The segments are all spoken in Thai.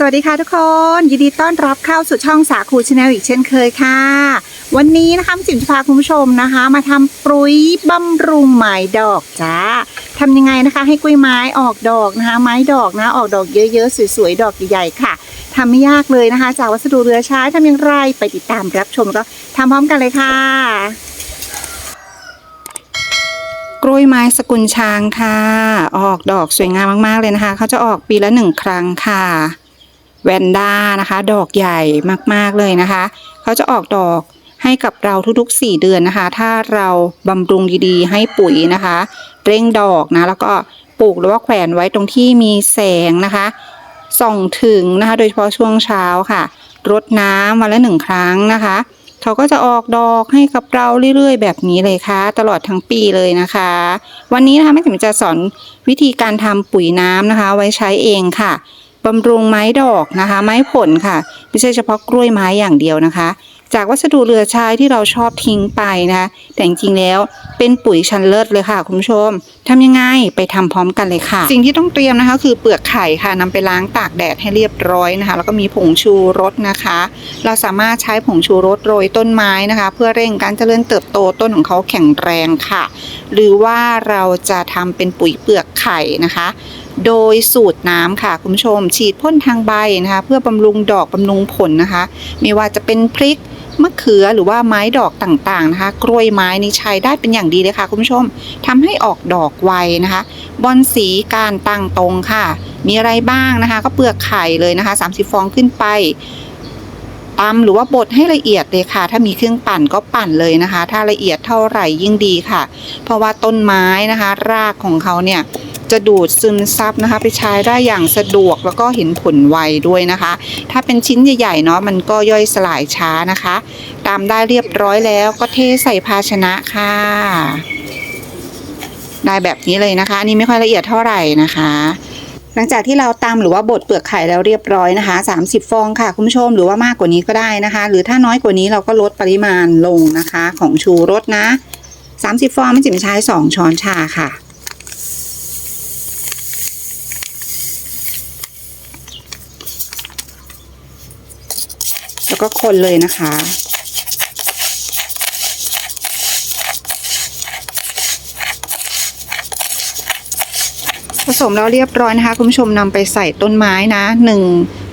สวัสดีค่ะทุกคน ยินดีต้อนรับเข้าสู่ช่องสาคูชาแนลอีกเช่นเคยค่ะ วันนี้นะคะจิมจะพาคุณผู้ชมนะคะ มาทำปุ๋ยบำรุงไม้ดอกจ้าทำยังไงนะคะ ให้กล้วยไม้ออกดอกนะคะ ไม้ดอกนะออกดอกเยอะๆสวยๆดอกใหญ่ๆค่ะทำไม่ยากเลยนะคะ จากวัสดุเหลือใช้ทำอย่างไรไปติดตามรับชมแล้วก็ทำพร้อมกันเลยค่ะ กล้วยไม้สกุลช้างค่ะ ออกดอกสวยงามมากๆเลยนะคะเขาจะออกปีละหนึ่งครั้งค่ะ แวนด้านะคะ ดอกใหญ่มากๆเลยนะคะ เขาจะออกดอกให้กับเราทุกๆ 4 เดือนนะคะ ถ้าเราบำรุงดีๆ ให้ปุ๋ยนะคะ เร่งดอกนะ แล้วก็ปลูกหรือว่าแขวนไว้ตรงที่มีแสงนะคะส่องถึงนะคะ โดยเฉพาะช่วงเช้าค่ะ รดน้ำวันละหนึ่งครั้งนะคะ เขาก็จะออกดอกให้กับเราเรื่อยๆ แบบนี้เลยค่ะ ตลอดทั้งปีเลยนะคะ วันนี้นะคะแม่จิ๋มจะสอนวิธีการทำปุ๋ยน้ำนะคะ ไว้ใช้เองค่ะ บำรุงไม้ดอกนะคะ ไม้ผลค่ะไม่ใช่เฉพาะกล้วยไม้อย่างเดียวนะคะ จากวัสดุเหลือใช้ที่เราชอบทิ้งไปนะคะแต่จริงๆแล้วเป็นปุ๋ยชั้นเลิศเลยค่ะคุณผู้ชมทำยังไงไปทำพร้อมกันเลยค่ะ สิ่งที่ต้องเตรียมนะคะ คือเปลือกไข่ค่ะนำไปล้างตากแดดให้เรียบร้อยนะคะ แล้วก็มีผงชูรสนะคะ เราสามารถใช้ผงชูรสโรยต้นไม้นะคะ เพื่อเร่งการเจริญเติบโตต้นของเขาแข็งแรงค่ะ หรือว่าเราจะทำเป็นปุ๋ยเปลือกไข่นะคะ โดยสูตรน้ำค่ะคุณผู้ชม ฉีดพ่นทางใบนะคะ เพื่อบำรุงดอกบำรุงผลนะคะ ไม่ว่าจะเป็นพริกมะเขือหรือว่าไม้ดอกต่างๆนะคะ กล้วยไม้นี่ใช้ได้เป็นอย่างดีเลยค่ะคุณผู้ชมทำให้ออกดอกไวนะคะบอนสีการตั้งตรงค่ะ มีอะไรบ้างนะคะ ก็เปลือกไข่เลยนะคะ 30 ฟองขึ้นไปตำหรือว่าบดให้ละเอียดเลยค่ะ ถ้ามีเครื่องปั่นก็ปั่นเลยนะคะ ถ้าละเอียดเท่าไหร่ยิ่งดีค่ะ เพราะว่าต้นไม้นะคะ รากของเขาเนี่ย จะดูดซึมซับนะคะไปใช้ได้อย่างสะดวกแล้วก็เห็นผลไวด้วยนะคะ ถ้าเป็นชิ้นใหญ่ๆเนาะมันก็ย่อยสลายช้านะคะ ตามได้เรียบร้อยแล้วก็เทใส่ภาชนะค่ะ ได้แบบนี้เลยนะคะ อันนี่ไม่ค่อยละเอียดเท่าไหร่นะคะหลังจากที่เราตำหรือว่าบดเปลือกไข่แล้วเรียบร้อยนะคะ 30 ฟองค่ะคุณผู้ชมหรือว่ามากกว่านี้ก็ได้นะคะ หรือถ้าน้อยกว่านี้เราก็ลดปริมาณลงนะคะ ของชูรสนะ 30 ฟองไม่จิ๋มใช้ 2 ช้อนชาค่ะ แล้วก็คนเลยนะคะ ผสมแล้วเรียบร้อยนะคะ คุณผู้ชมนำไปใส่ต้นไม้นะหนึ่ง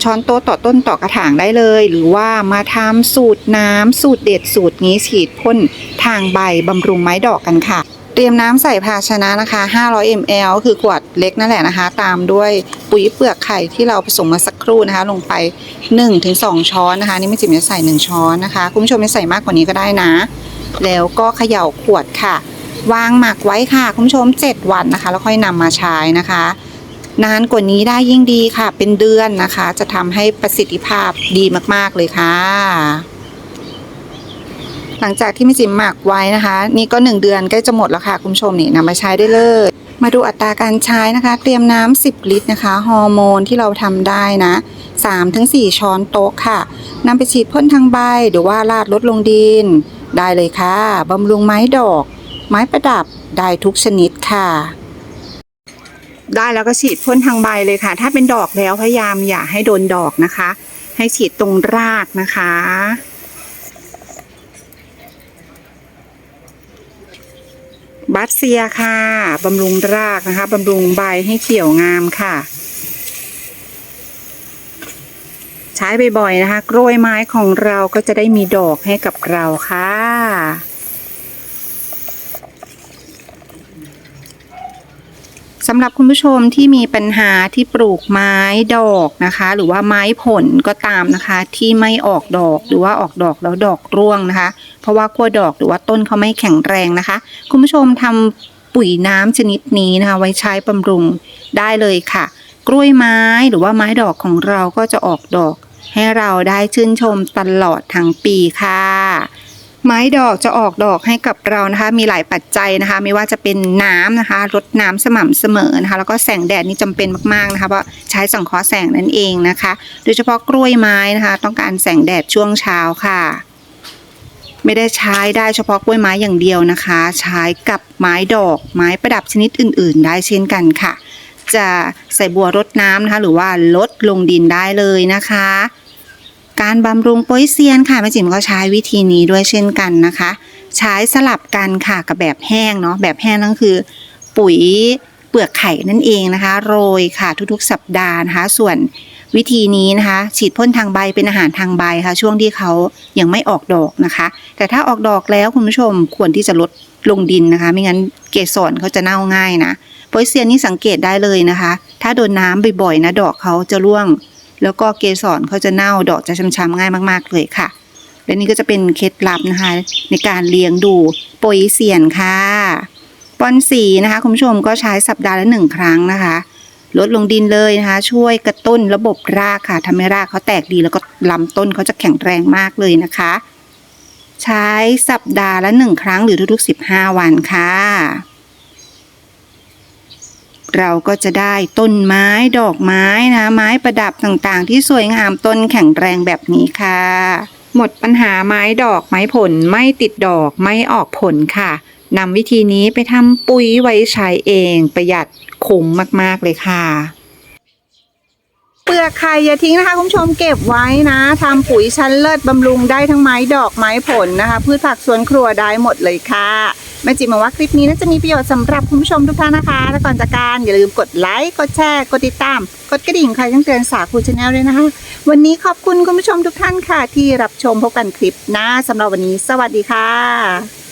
ช้อนโต๊ะต่อต้นต่อกระถางได้เลย หรือว่ามาทำสูตรน้ำสูตรเด็ดสูตรนี้ฉีดพ่นทางใบบำรุงไม้ดอกกันค่ะ เตรียมน้ำใส่ภาชนะนะคะ 500 ml คือขวดเล็กนั่นแหละนะคะ ตามด้วยปุ๋ยเปลือกไข่ที่เราผสมมาสักครู่นะคะ ลงไป 1-2 ช้อนนะคะ นี่ไม่จิ๋มจะใส่ 1 ช้อนนะคะ คุณผู้ชมจะใส่มากกว่านี้ก็ได้นะ แล้วก็เขย่าขวดค่ะ วางหมักไว้ค่ะคุณผู้ชม 7 วันนะคะ แล้วค่อยนำมาใช้นะคะ นานกว่านี้ได้ยิ่งดีค่ะ เป็นเดือนนะคะ จะทำให้ประสิทธิภาพดีมากๆเลยค่ะ หลังจากที่ไม่จิมหมักไว้นะคะ นี่ก็ 1 เดือนใกล้จะหมดแล้วค่ะคุณผู้ชมนี่นำมาใช้ได้เลย มาดูอัตราการใช้นะคะ เตรียมน้ำ10 ลิตรนะคะฮอร์โมนที่เราทำได้นะ 3-4 ช้อนโต๊ะค่ะนำไปฉีดพ่นทางใบหรือว่าราดลดลงดิน ได้เลยค่ะบำรุงไม้ดอก ไม้ประดับได้ทุกชนิดค่ะได้แล้วก็ฉีดพ่นทางใบเลยค่ะ ถ้าเป็นดอกแล้วพยายามอย่าให้โดนดอกนะคะ ให้ฉีดตรงรากนะคะ บัตเซียค่ะบำรุงรากนะคะบำรุงใบให้เขียวงามค่ะ ใช้บ่อยๆนะคะ กล้วยไม้ของเราก็จะได้มีดอกให้กับเราค่ะ สำหรับคุณผู้ชมที่มีปัญหาที่ปลูกไม้ดอกนะคะ หรือว่าไม้ผลก็ตามนะคะ ที่ไม่ออกดอกหรือว่าออกดอกแล้วดอกร่วงนะคะ เพราะว่าขั้วดอกหรือว่าต้นเขาไม่แข็งแรงนะคะ คุณผู้ชมทำปุ๋ยน้ำชนิดนี้นะคะ ไว้ใช้บำรุงได้เลยค่ะ กล้วยไม้หรือว่าไม้ดอกของเราก็จะออกดอก ให้เราได้ชื่นชมตลอดทั้งปีค่ะ ไม้ดอกจะออกดอกให้กับเรานะคะ มีหลายปัจจัยนะคะ ไม่ว่าจะเป็นน้ำนะคะรดน้ำสม่ำเสมอนะคะ แล้วก็แสงแดดนี่จำเป็นมากๆนะคะเพราะใช้สังเคราะห์แสงนั่นเองนะคะ โดยเฉพาะกล้วยไม้นะคะ ต้องการแสงแดดช่วงเช้าค่ะ ไม่ได้ใช้ได้เฉพาะกล้วยไม้อย่างเดียวนะคะ ใช้กับไม้ดอกไม้ประดับชนิดอื่น ๆ ได้เช่นกันค่ะ จะใส่บัวรดน้ำนะคะ หรือว่าลดลงดินได้เลยนะคะ การบำรุงโป๊ยเซียนค่ะแม่จิ๋มก็ใช้วิธีนี้ด้วยเช่นกันนะคะ ใช้สลับกันค่ะกับแบบแห้งเนาะแบบแห้งนั่นคือ ปุ๋ยเปลือกไข่นั่นเองนะคะ โรยค่ะทุกๆ สัปดาห์นะคะ ส่วนวิธีนี้นะคะ ฉีดพ่นทางใบเป็นอาหารทางใบค่ะ ช่วงที่เขายังไม่ออกดอกนะคะ แต่ถ้าออกดอกแล้วคุณผู้ชมควรที่จะลดลงดินนะคะ ไม่งั้นเกสรเขาจะเน่าง่ายนะโปยเซียนนี่สังเกตได้เลยนะคะ ถ้าโดนน้ำบ่อยๆนะดอกเขาจะร่วง แล้วก็เกสรเขาจะเน่าดอกจะช้ำๆง่ายมาก ๆ เลยค่ะ และนี่ก็จะเป็นเคล็ดลับนะคะ ในการเลี้ยงดูโปยเซียนค่ะปอนสีนะคะคุณผู้ชมก็ใช้สัปดาห์ละหนึ่งครั้งนะคะ ลดลงดินเลยนะคะ ช่วยกระตุ้นระบบรากค่ะทำให้รากเขาแตกดีแล้วก็ลำต้นเขาจะแข็งแรงมากเลยนะคะ ใช้สัปดาห์ละหนึ่งครั้งหรือทุกๆ 15 วันค่ะ เราก็จะได้ต้นไม้ดอกไม้นะ ไม้ประดับต่างๆ ที่สวยงามต้นแข็งแรงแบบนี้ค่ะ หมดปัญหาไม้ดอกไม้ผลไม่ติดดอกไม่ออกผลค่ะนำวิธีนี้ไปทำปุ๋ยไว้ใช้เองประหยัดคุ้มมากๆเลยค่ะ เปลือกไข่อย่าทิ้งนะคะคุณผู้ชมเก็บไว้นะทำปุ๋ยชั้นเลิศบำรุงได้ทั้งไม้ดอกไม้ผลนะคะ พืชผักสวนครัวได้หมดเลยค่ะ แม่จิ๋มมาว่าคลิปนี้น่าจะมีประโยชน์สำหรับคุณผู้ชมทุกท่านนะคะและก่อนจากการอย่าลืมกดไลค์ กดแชร์ กดติดตาม กดกระดิ่งใครต้องเตือนสาคูชาแนลด้วยนะคะ วันนี้ขอบคุณคุณผู้ชมทุกท่านค่ะ ที่รับชมพบกันคลิปหน้าสำหรับวันนี้ สวัสดีค่ะ